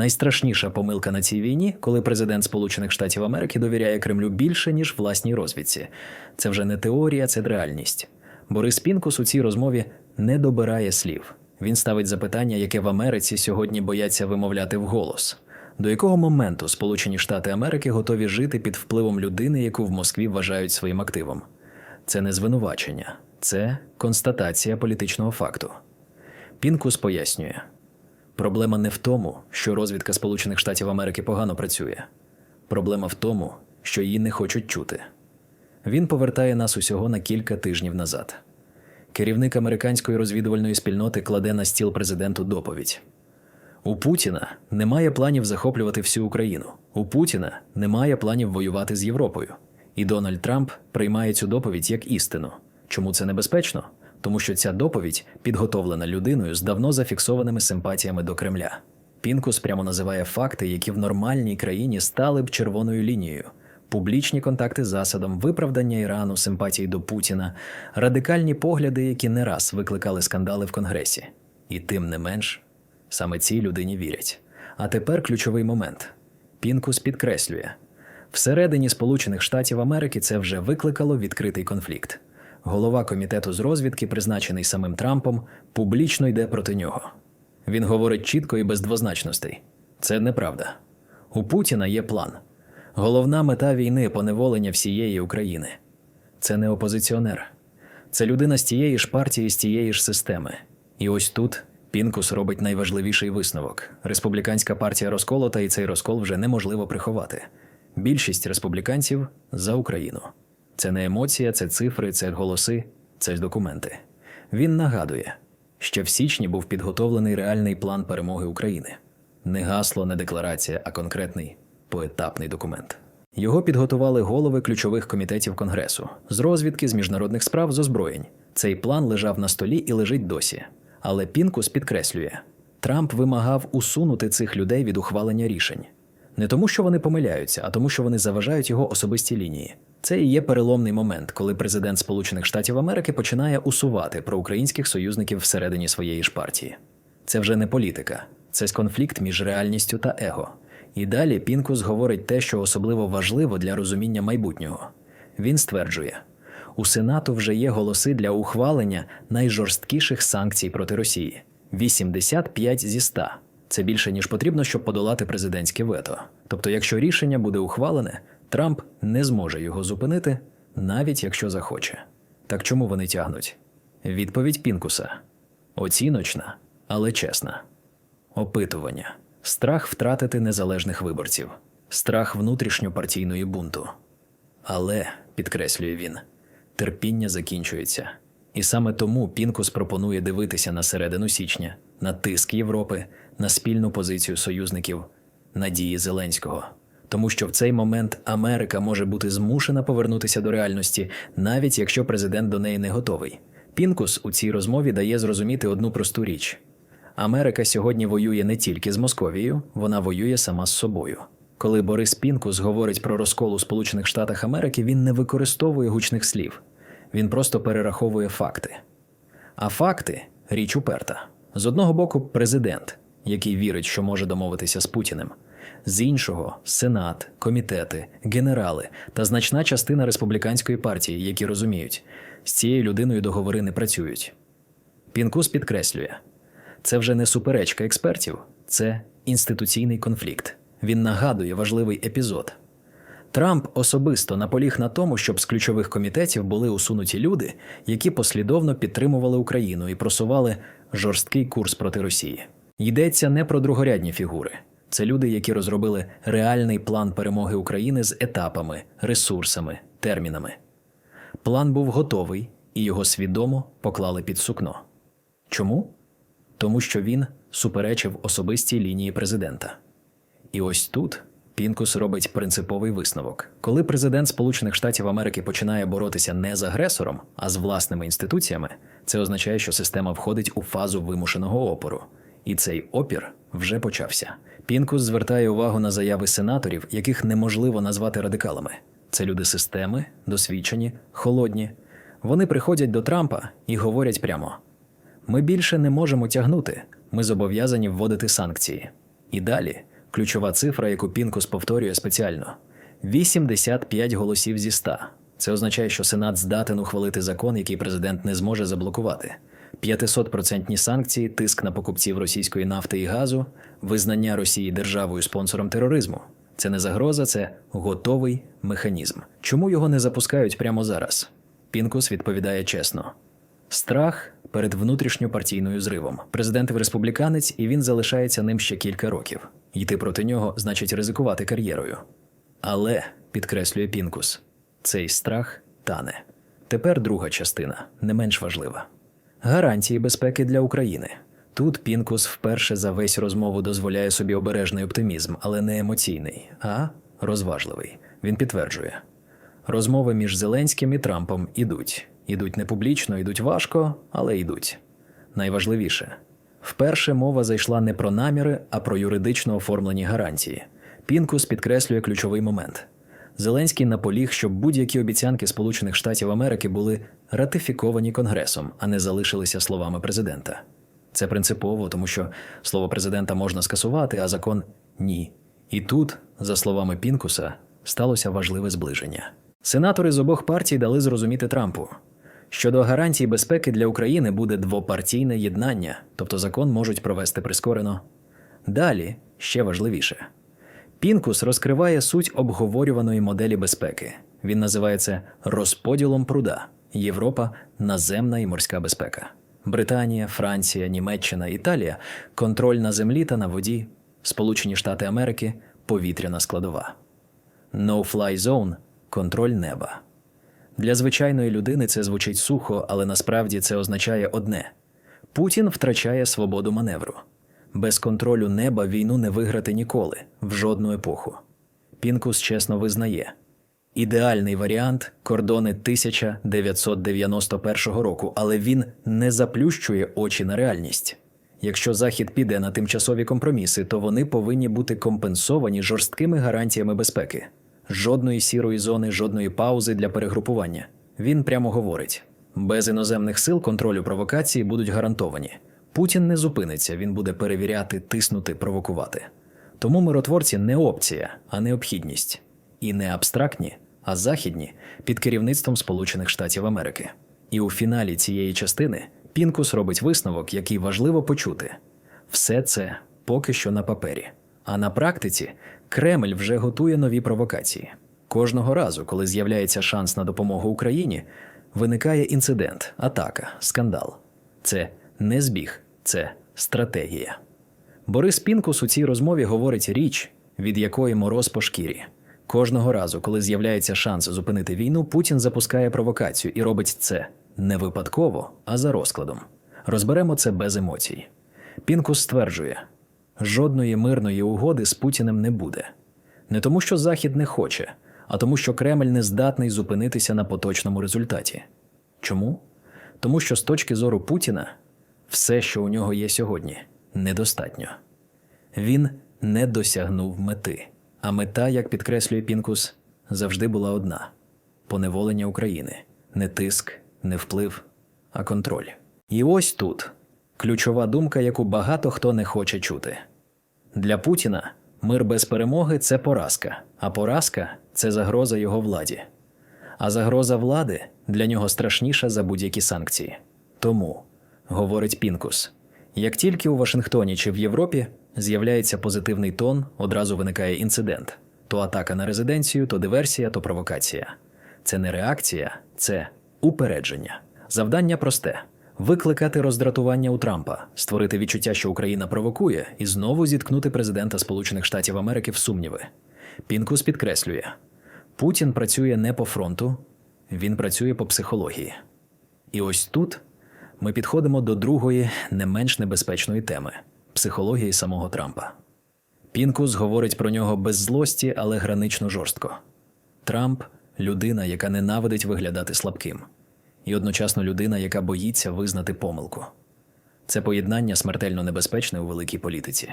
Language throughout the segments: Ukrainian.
Найстрашніша помилка на цій війні, коли президент Сполучених Штатів Америки довіряє Кремлю більше, ніж власній розвідці. Це вже не теорія, це реальність. Борис Пінкус у цій розмові не добирає слів. Він ставить запитання, яке в Америці сьогодні бояться вимовляти вголос. До якого моменту Сполучені Штати Америки готові жити під впливом людини, яку в Москві вважають своїм активом? Це не звинувачення, це констатація політичного факту. Пінкус пояснює: проблема не в тому, що розвідка Сполучених Штатів Америки погано працює. Проблема в тому, що її не хочуть чути. Він повертає нас усього на кілька тижнів назад. Керівник американської розвідувальної спільноти кладе на стіл президенту доповідь. У Путіна немає планів захоплювати всю Україну. У Путіна немає планів воювати з Європою. І Дональд Трамп приймає цю доповідь як істину. Чому це небезпечно? Тому що ця доповідь підготовлена людиною з давно зафіксованими симпатіями до Кремля. Пінкус прямо називає факти, які в нормальній країні стали б червоною лінією. Публічні контакти з Засадом, виправдання Ірану, симпатії до Путіна, радикальні погляди, які не раз викликали скандали в Конгресі. І тим не менш, саме цій людині вірять. А тепер ключовий момент. Пінкус підкреслює: всередині Сполучених Штатів Америки це вже викликало відкритий конфлікт. Голова комітету з розвідки, призначений самим Трампом, публічно йде проти нього. Він говорить чітко і без двозначностей. Це неправда. У Путіна є план. Головна мета війни поневолення всієї України. Це не опозиціонер. Це людина з тієї ж партії, з тієї ж системи. І ось тут Пінкус робить найважливіший висновок: республіканська партія розколота, і цей розкол вже неможливо приховати. Більшість республіканців за Україну. Це не емоція, це цифри, це голоси, це ж документи. Він нагадує, що в січні був підготовлений реальний план перемоги України. Не гасло, не декларація, а конкретний поетапний документ. Його підготували голови ключових комітетів Конгресу з розвідки, з міжнародних справ, з озброєнь. Цей план лежав на столі і лежить досі. Але Пінкус підкреслює: Трамп вимагав усунути цих людей від ухвалення рішень. Не тому, що вони помиляються, а тому, що вони заважають його особистій лінії. Це і є переломний момент, коли президент Сполучених Штатів Америки починає усувати проукраїнських союзників всередині своєї ж партії. Це вже не політика, це конфлікт між реальністю та его. І далі Пінкус говорить те, що особливо важливо для розуміння майбутнього. Він стверджує: у Сенату вже є голоси для ухвалення найжорсткіших санкцій проти Росії 85 зі 100. Це більше ніж потрібно, щоб подолати президентське вето. Тобто, якщо рішення буде ухвалене, Трамп не зможе його зупинити, навіть якщо захоче. Так чому вони тягнуть? Відповідь Пінкуса оціночна, але чесна. Опитування, страх втратити незалежних виборців, страх внутрішньопартійної бунту. Але, підкреслює він, терпіння закінчується. І саме тому Пінкус пропонує дивитися на середину січня, на тиск Європи, на спільну позицію союзників, надії Зеленського. Тому що в цей момент Америка може бути змушена повернутися до реальності, навіть якщо президент до неї не готовий. Пінкус у цій розмові дає зрозуміти одну просту річ: Америка сьогодні воює не тільки з Московією, вона воює сама з собою. Коли Борис Пінкус говорить про розкол у Сполучених Штатах Америки, він не використовує гучних слів, він просто перераховує факти. А факти річ уперта. З одного боку, президент, який вірить, що може домовитися з Путіним, з іншого сенат, комітети, генерали та значна частина республіканської партії, які розуміють, з цією людиною договори не працюють. Пінкус підкреслює, це вже не суперечка експертів, це інституційний конфлікт. Він нагадує важливий епізод. Трамп особисто наполіг на тому, щоб з ключових комітетів були усунуті люди, які послідовно підтримували Україну і просували жорсткий курс проти Росії. Йдеться не про другорядні фігури. Це люди, які розробили реальний план перемоги України з етапами, ресурсами, термінами. План був готовий, і його свідомо поклали під сукно. Чому? Тому що він суперечив особистій лінії президента. І ось тут Пінкус робить принциповий висновок. Коли президент Сполучених Штатів Америки починає боротися не з агресором, а з власними інституціями, це означає, що система входить у фазу вимушеного опору. І цей опір вже почався. Пінкус звертає увагу на заяви сенаторів, яких неможливо назвати радикалами. Це люди системи, досвідчені, холодні. Вони приходять до Трампа і говорять прямо: ми більше не можемо тягнути, ми зобов'язані вводити санкції. І далі Ключова цифра, яку Пінкус повторює спеціально: 85 голосів зі 100. Це означає, що Сенат здатен ухвалити закон, який президент не зможе заблокувати. 500% санкції, тиск на покупців російської нафти і газу, визнання Росії державою спонсором тероризму. Це не загроза, це готовий механізм. Чому його не запускають прямо зараз? Пінкус відповідає чесно: страх перед внутрішньопартійною зривом. Президент республіканець, і він залишається ним ще кілька років. Йти проти нього значить ризикувати кар'єрою. Але, підкреслює Пінкус, цей страх тане. Тепер друга частина, не менш важлива. Гарантії безпеки для України. Тут Пінкус вперше за весь розмову дозволяє собі обережний оптимізм, але не емоційний, а розважливий. Він підтверджує: розмови між Зеленським і Трампом ідуть. Ідуть не публічно, ідуть важко, але йдуть. Найважливіше вперше мова зайшла не про наміри, а про юридично оформлені гарантії. Пінкус підкреслює ключовий момент. Зеленський наполіг, щоб будь-які обіцянки Сполучених Штатів Америки були ратифіковані Конгресом, а не залишилися словами президента. Це принципово, тому що слово президента можна скасувати, а закон ні. І тут, за словами Пінкуса, сталося важливе зближення. Сенатори з обох партій дали зрозуміти Трампу. Щодо гарантій безпеки для України буде двопартійне єднання, тобто закон можуть провести прискорено. Далі ще важливіше. Пінкус розкриває суть обговорюваної моделі безпеки. Він називає це розподілом пруда Європа наземна і морська безпека. Британія, Франція, Німеччина, Італія контроль на землі та на воді, Сполучені Штати Америки повітряна складова. No-fly zone – контроль неба. Для звичайної людини це звучить сухо, але насправді це означає одне: Путін втрачає свободу маневру. Без контролю неба війну не виграти ніколи, в жодну епоху. Пінкус чесно визнає. Ідеальний варіант кордони 1991 року, але він не заплющує очі на реальність. Якщо Захід піде на тимчасові компроміси, то вони повинні бути компенсовані жорсткими гарантіями безпеки. Жодної сірої зони, жодної паузи для перегрупування. Він прямо говорить: без іноземних сил контролю провокації будуть гарантовані. Путін не зупиниться, він буде перевіряти, тиснути, провокувати. Тому миротворці не опція, а необхідність. І не абстрактні, а західні під керівництвом Сполучених Штатів Америки. І у фіналі цієї частини Пінкус робить висновок, який важливо почути. Все це поки що на папері. А на практиці Кремль вже готує нові провокації. Кожного разу, коли з'являється шанс на допомогу Україні, виникає інцидент, атака, скандал. Це не збіг, це стратегія. Борис Пінкус у цій розмові говорить річ, від якої мороз по шкірі. Кожного разу, коли з'являється шанс зупинити війну, Путін запускає провокацію і робить це не випадково, а за розкладом. Розберемо це без емоцій. Пінкус стверджує: жодної мирної угоди з Путіним не буде. Не тому, що Захід не хоче, а тому, що Кремль не здатний зупинитися на поточному результаті. Чому? Тому що з точки зору Путіна все, що у нього є сьогодні, недостатньо. Він не досягнув мети. А мета, як підкреслює Пінкус, завжди була одна: поневолення України, не тиск, не вплив, а контроль. І ось тут ключова думка, яку багато хто не хоче чути. Для Путіна мир без перемоги це поразка, а поразка це загроза його владі. А загроза влади для нього страшніша за будь-які санкції. Тому, говорить Пінкус, як тільки у Вашингтоні чи в Європі з'являється позитивний тон, одразу виникає інцидент: то атака на резиденцію, то диверсія, то провокація. Це не реакція, це упередження. Завдання просте: викликати роздратування у Трампа, створити відчуття, що Україна провокує, і знову зіткнути президента Сполучених Штатів Америки в сумніви. Пінкус підкреслює: Путін працює не по фронту, він працює по психології. І ось тут ми підходимо до другої, не менш небезпечної теми психології самого Трампа. Пінкус говорить про нього без злості, але гранично жорстко. Трамп людина, яка ненавидить виглядати слабким, і одночасно людина, яка боїться визнати помилку. Це поєднання смертельно небезпечне у великій політиці.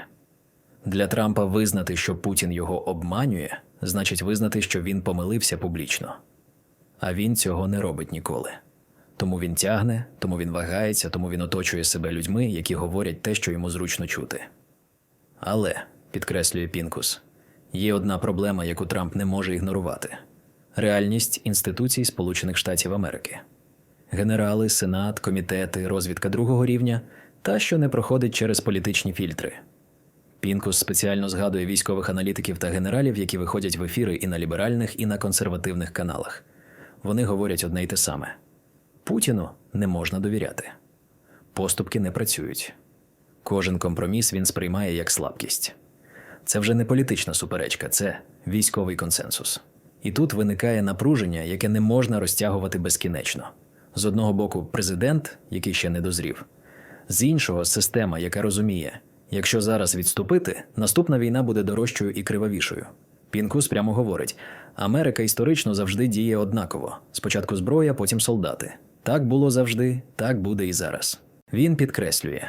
Для Трампа визнати, що Путін його обманює, значить визнати, що він помилився публічно. А він цього не робить ніколи. Тому він тягне, тому він вагається, тому він оточує себе людьми, які говорять те, що йому зручно чути. Але підкреслює Пінкус. Є одна проблема, яку Трамп не може ігнорувати: реальність інституцій Сполучених Штатів Америки. Генерали, сенат, комітети, розвідка другого рівня та що не проходить через політичні фільтри. Пінкус спеціально згадує військових аналітиків та генералів, які виходять в ефіри і на ліберальних, і на консервативних каналах. Вони говорять одне й те саме: Путіну не можна довіряти. Поступки не працюють. Кожен компроміс він сприймає як слабкість. Це вже не політична суперечка, це військовий консенсус. І тут виникає напруження, яке не можна розтягувати безкінечно. З одного боку, президент, який ще не дозрів, з іншого система, яка розуміє, якщо зараз відступити, наступна війна буде дорожчою і кривавішою. Пінкус прямо говорить: Америка історично завжди діє однаково: спочатку зброя, потім солдати. Так було завжди, так буде і зараз. Він підкреслює: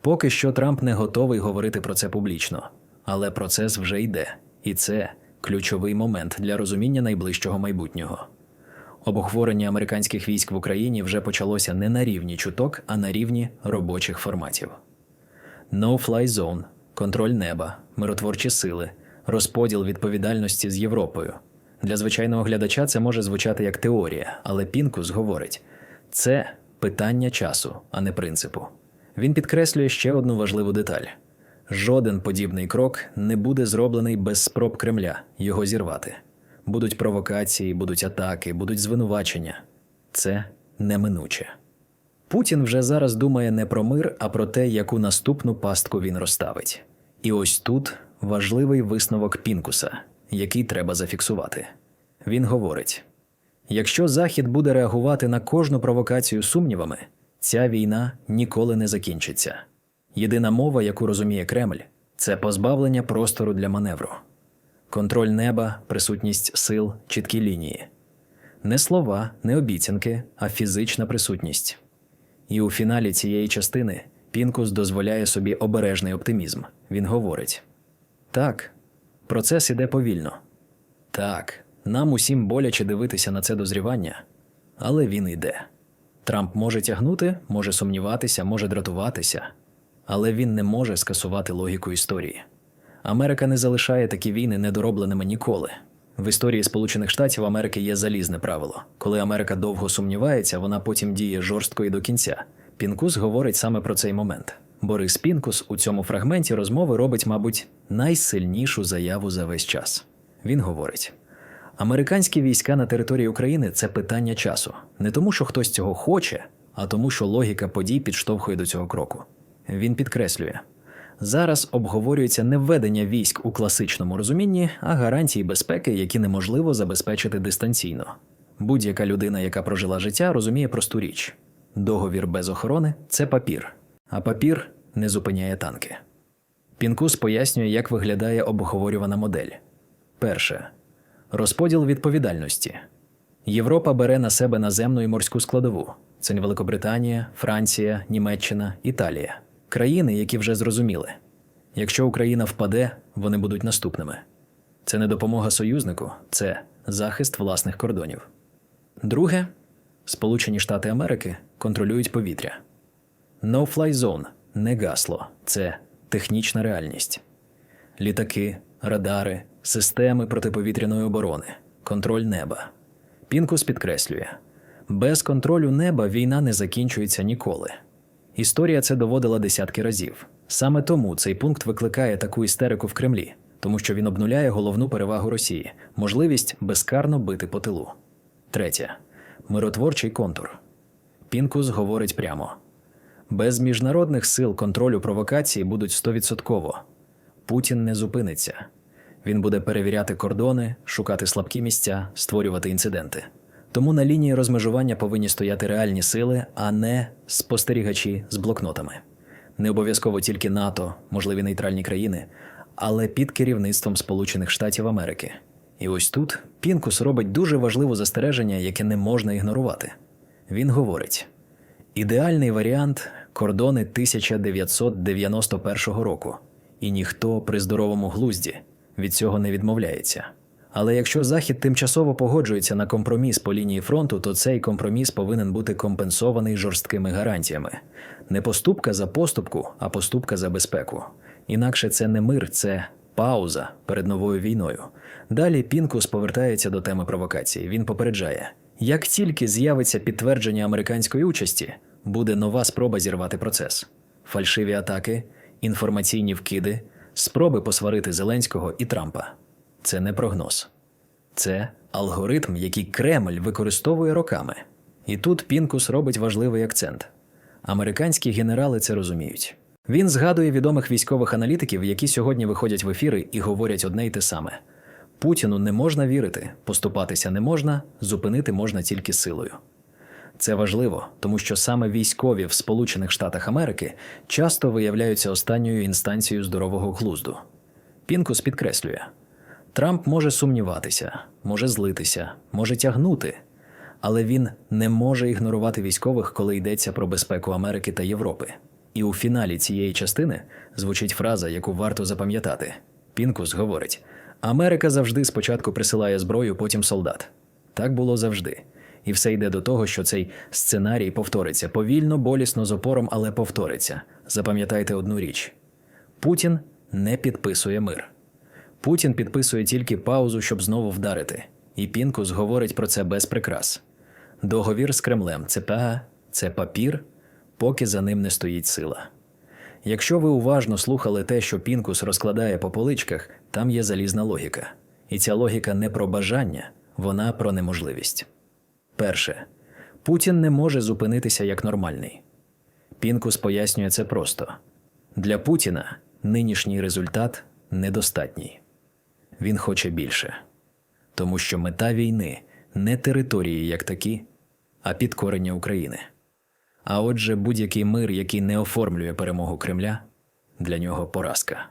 поки що Трамп не готовий говорити про це публічно, але процес вже йде, і це ключовий момент для розуміння найближчого майбутнього. Обохворення американських військ в Україні вже почалося не на рівні чуток, а на рівні робочих форматів. No-fly zone, контроль неба, миротворчі сили, розподіл відповідальності з Європою. Для звичайного глядача це може звучати як теорія, але Пінкус говорить: це питання часу, а не принципу. Він підкреслює ще одну важливу деталь: жоден подібний крок не буде зроблений без спроб Кремля його зірвати. Будуть провокації, будуть атаки, будуть звинувачення. Це неминуче. Путін вже зараз думає не про мир, а про те, яку наступну пастку він розставить. І ось тут важливий висновок Пінкуса, який треба зафіксувати. Він говорить: якщо Захід буде реагувати на кожну провокацію сумнівами, ця війна ніколи не закінчиться. Єдина мова, яку розуміє Кремль, це позбавлення простору для маневру, контроль неба, присутність сил, чіткі лінії. Не слова, не обіцянки, а фізична присутність. І у фіналі цієї частини Пінкус дозволяє собі обережний оптимізм. Він говорить: так, процес іде повільно. Так, нам усім боляче дивитися на це дозрівання, але він йде. Трамп може тягнути, може сумніватися, може дратуватися, але він не може скасувати логіку історії. Америка не залишає такі війни недоробленими ніколи. В історії Сполучених Штатів Америки є залізне правило. Коли Америка довго сумнівається, вона потім діє жорстко і до кінця. Пінкус говорить саме про цей момент. Борис Пінкус у цьому фрагменті розмови робить, мабуть, найсильнішу заяву за весь час. Він говорить: американські війська на території України це питання часу, не тому, що хтось цього хоче, а тому, що логіка подій підштовхує до цього кроку. Він підкреслює. Зараз обговорюється не введення військ у класичному розумінні, а гарантії безпеки, які неможливо забезпечити дистанційно. Будь-яка людина, яка прожила життя, розуміє просту річ: договір без охорони це папір, а папір не зупиняє танки. Пінкус пояснює, як виглядає обговорювана модель. Перше розподіл відповідальності. Європа бере на себе наземну і морську складову. Це Великобританія, Франція, Німеччина, Італія. Країни, які вже зрозуміли, якщо Україна впаде, вони будуть наступними. Це не допомога союзнику, це захист власних кордонів. Друге, Сполучені Штати Америки контролюють повітря. No-fly zone – не гасло, це технічна реальність. Літаки, радари, системи протиповітряної оборони, контроль неба. Пінкус підкреслює: без контролю неба війна не закінчується ніколи. Історія це доводила десятки разів. Саме тому цей пункт викликає таку істерику в Кремлі, тому що він обнуляє головну перевагу Росії можливість безкарно бити по тилу. Третє миротворчий контур. Пінкус говорить прямо: без міжнародних сил контролю провокації будуть стовідсотково. Путін не зупиниться. Він буде перевіряти кордони, шукати слабкі місця, створювати інциденти. Тому на лінії розмежування повинні стояти реальні сили, а не спостерігачі з блокнотами. Не обов'язково тільки НАТО, можливі нейтральні країни, але під керівництвом Сполучених Штатів Америки. І ось тут Пінкус робить дуже важливе застереження, яке не можна ігнорувати. Він говорить: ідеальний варіант кордони 1991 року, і ніхто при здоровому глузді від цього не відмовляється. Але якщо Захід тимчасово погоджується на компроміс по лінії фронту, то цей компроміс повинен бути компенсований жорсткими гарантіями. Не поступка за поступку, а поступка за безпеку. Інакше це не мир, це пауза перед новою війною. Далі Пінкус повертається до теми провокації. Він попереджає: як тільки з'явиться підтвердження американської участі, буде нова спроба зірвати процес. Фальшиві атаки, інформаційні вкиди, спроби посварити Зеленського і Трампа. Це не прогноз. Це алгоритм, який Кремль використовує роками. І тут Пінкус робить важливий акцент. Американські генерали це розуміють. Він згадує відомих військових аналітиків, які сьогодні виходять в ефіри і говорять одне й те саме: Путіну не можна вірити, поступатися не можна, зупинити можна тільки силою. Це важливо, тому що саме військові в Сполучених Штатах Америки часто виявляються останньою інстанцією здорового глузду. Пінкус підкреслює: Трамп може сумніватися, може злитися, може тягнути, але він не може ігнорувати військових, коли йдеться про безпеку Америки та Європи. І у фіналі цієї частини звучить фраза, яку варто запам'ятати. Пінкус говорить: Америка завжди спочатку присилає зброю, потім солдат. Так було завжди. І все йде до того, що цей сценарій повториться повільно, болісно з опором, але повториться. Запам'ятайте одну річ: Путін не підписує мир. Путін підписує тільки паузу, щоб знову вдарити. І Пінкус говорить про це без прикрас. Договір з Кремлем це пега, це папір, поки за ним не стоїть сила. Якщо ви уважно слухали те, що Пінкус розкладає по поличках, там є залізна логіка. І ця логіка не про бажання, вона про неможливість. Перше, Путін не може зупинитися як нормальний. Пінкус пояснює це просто: для Путіна нинішній результат недостатній. Він хоче більше, тому що мета війни не території як такі, а підкорення України. А отже, будь-який мир, який не оформлює перемогу Кремля, для нього поразка.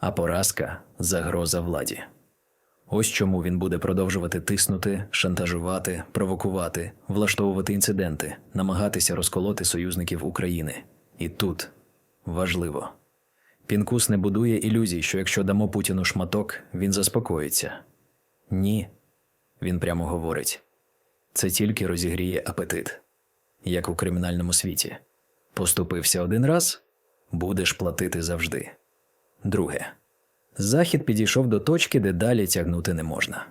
А поразка загроза владі. Ось чому він буде продовжувати тиснути, шантажувати, провокувати, влаштовувати інциденти, намагатися розколоти союзників України. І тут важливо. Пінкус не будує ілюзій, що якщо дамо Путіну шматок, він заспокоїться. Ні, він прямо говорить. Це тільки розігріє апетит, як у кримінальному світі. Поступився один раз, будеш платити завжди. Друге. Захід підійшов до точки, де далі тягнути не можна.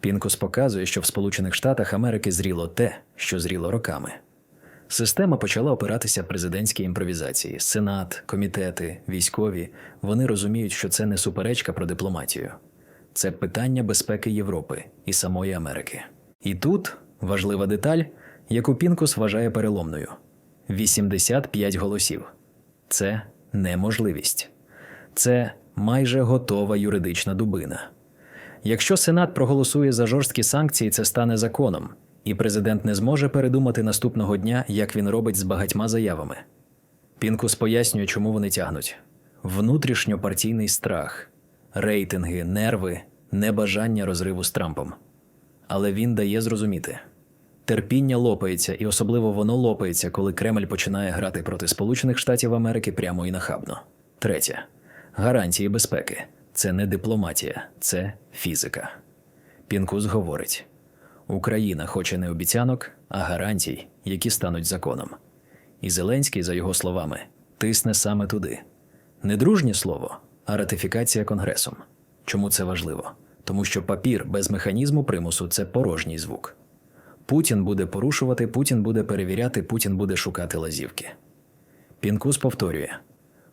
Пінкус показує, що в Сполучених Штатах Америки зріло те, що зріло роками. Система почала опиратися президентській імпровізації. Сенат, комітети, військові вони розуміють, що це не суперечка про дипломатію, це питання безпеки Європи і самої Америки. І тут важлива деталь, яку Пінкус вважає переломною: 85 голосів. Це неможливість. Це майже готова юридична дубина. Якщо Сенат проголосує за жорсткі санкції, це стане законом, і президент не зможе передумати наступного дня, як він робить з багатьма заявами. Пінкус пояснює, чому вони тягнуть: внутрішньопартійний страх, рейтинги, нерви, небажання розриву з Трампом. Але він дає зрозуміти. Терпіння лопається, і особливо воно лопається, коли Кремль починає грати проти Сполучених Штатів Америки прямо і нахабно. Третє гарантії безпеки це не дипломатія, це фізика. Пінкус говорить: Україна хоче не обіцянок, а гарантій, які стануть законом. І Зеленський, за його словами, тисне саме туди. Не дружнє слово, а ратифікація Конгресом. Чому це важливо? Тому що папір без механізму примусу це порожній звук. Путін буде порушувати, Путін буде перевіряти, Путін буде шукати лазівки. Пінкус повторює: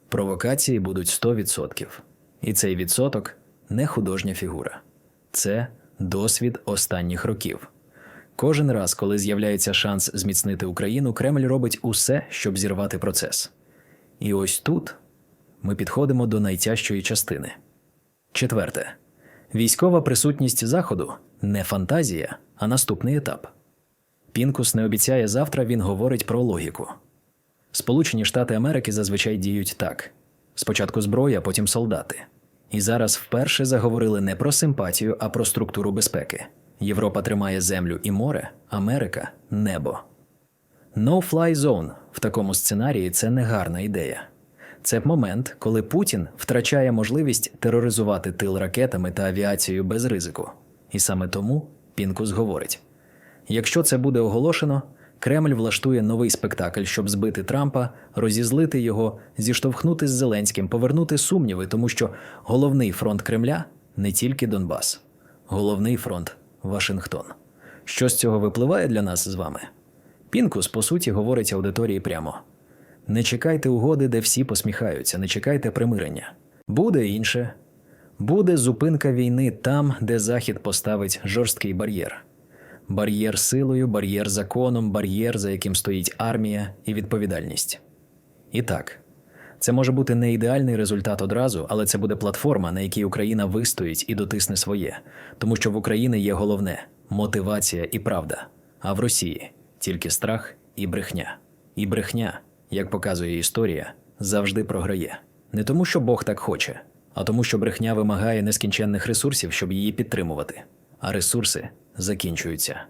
провокації будуть 100%. І цей відсоток не художня фігура, це досвід останніх років. Кожен раз, коли з'являється шанс зміцнити Україну, Кремль робить усе, щоб зірвати процес. І ось тут ми підходимо до найтяжчої частини. Четверте. Військова присутність Заходу не фантазія, а наступний етап. Пінкус не обіцяє завтра, він говорить про логіку. Сполучені Штати Америки зазвичай діють так: спочатку зброя, потім солдати. І зараз вперше заговорили не про симпатію, а про структуру безпеки. Європа тримає землю і море, Америка небо. No-fly zone в такому сценарії це не гарна ідея. Це момент, коли Путін втрачає можливість тероризувати тил ракетами та авіацією без ризику. І саме тому Пінкус говорить: якщо це буде оголошено, Кремль влаштує новий спектакль, щоб збити Трампа, розізлити його, зіштовхнути з Зеленським, повернути сумніви, тому що головний фронт Кремля не тільки Донбас, головний фронт Вашингтон. Що з цього випливає для нас з вами? Пінкус, по суті, говорить аудиторії прямо: не чекайте угоди, де всі посміхаються, не чекайте примирення. Буде інше. Буде зупинка війни там, де Захід поставить жорсткий бар'єр. Бар'єр силою, бар'єр законом, бар'єр, за яким стоїть армія і відповідальність. І так, це може бути не ідеальний результат одразу, але це буде платформа, на якій Україна вистоїть і дотисне своє, тому що в Україні є головне мотивація і правда, а в Росії тільки страх і брехня. І брехня, як показує історія, завжди програє. Не тому, що Бог так хоче, а тому, що брехня вимагає нескінченних ресурсів, щоб її підтримувати, а ресурси закінчуються.